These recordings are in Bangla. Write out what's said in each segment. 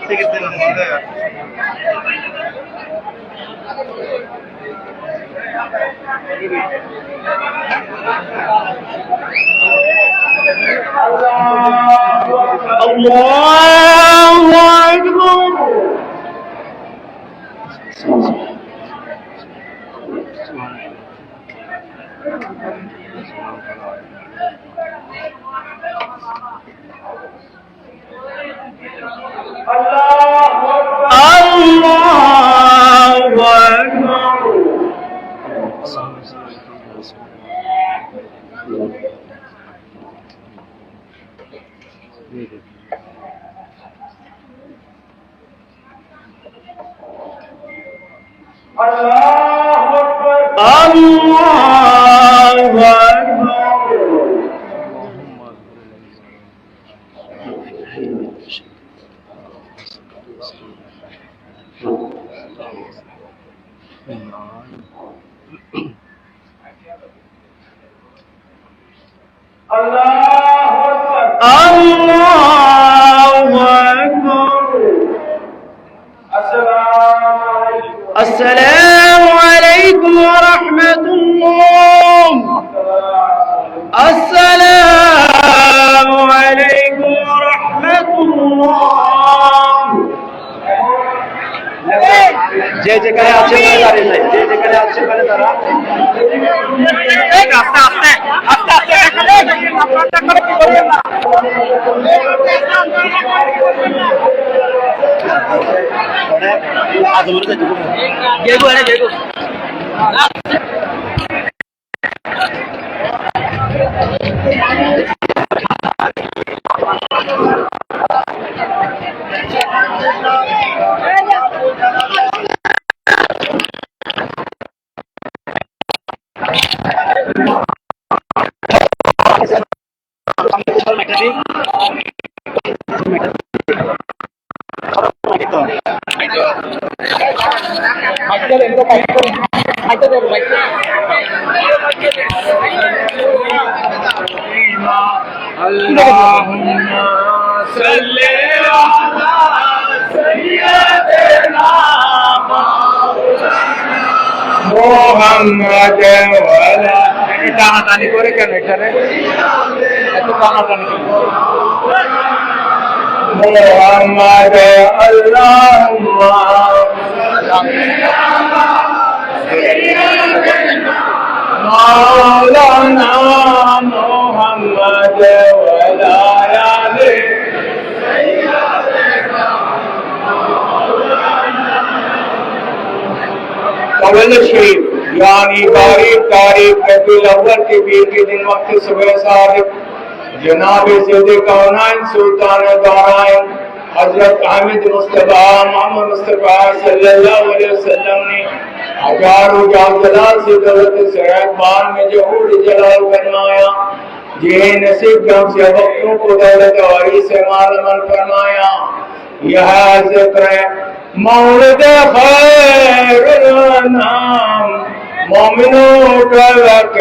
থেকে দিলাম মনে হয় الله Allah الله أكبر. السلام যে যেখানে আছে ওখানে দাঁড়িয়ে যায় যে যেখানে আছে ওখানে দাঁড়া আস্তে আস্তে আস্তে আস্তে গেগো আরে গেগো اللهم صل على سيدنا মোহাম্মদ ওয়ালা টানাটানি করে কেন এখানে এত টানাটানি محمد اللهم مولانا محمد ولا يالي قبل شریف یعنی باری تاریخ ربی الاول کے بیٹے دن وقت صبح صادق جناب صدیق کونائن سلطان دارائن حضرت حامد مصطفیٰ، محمد مصطفیٰ صلی اللہ علیہ وسلم نے ہزاروں جاگلال سے دولت سرحد بار میں جہور جلال فرمایا یہ نصیب کم سے وقتوں کو دولت واری سے مال عمل فرمایا۔ یہ حضرت ہے مولد خیر نام مومنوں کا وقت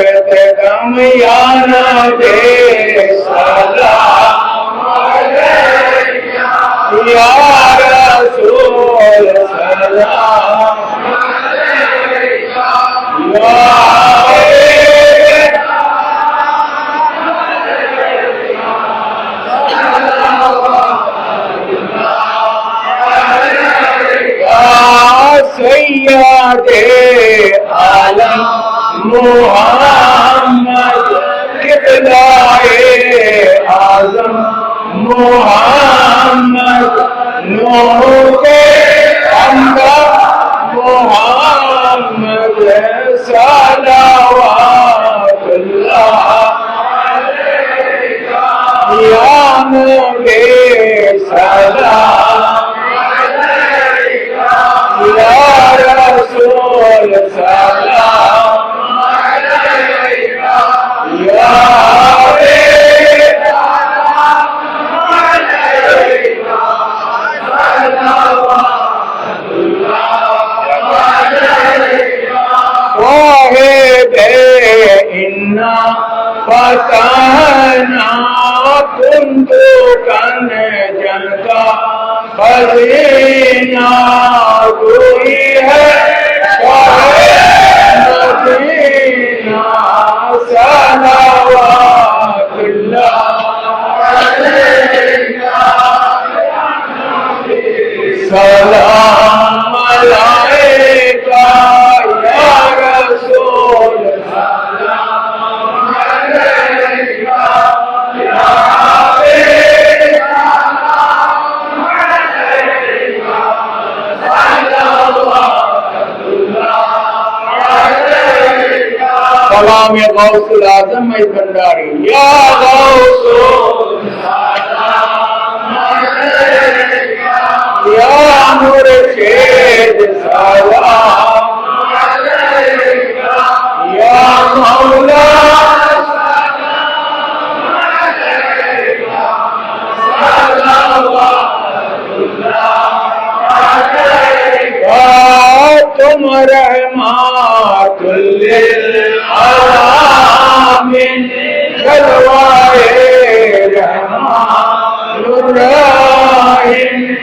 دم یا نہ دے দে আলম মোহাম্মদ কিবলায়ে আজম মোহাম্মদ নূর منا پکانا تم کن جن کا خزینہ ہے؟ سلام सलाम या गौसुल आजम है भंडारी या गौसुल या मुर्शिद ورحمات للأرى من شلوائي رحمة الرحيم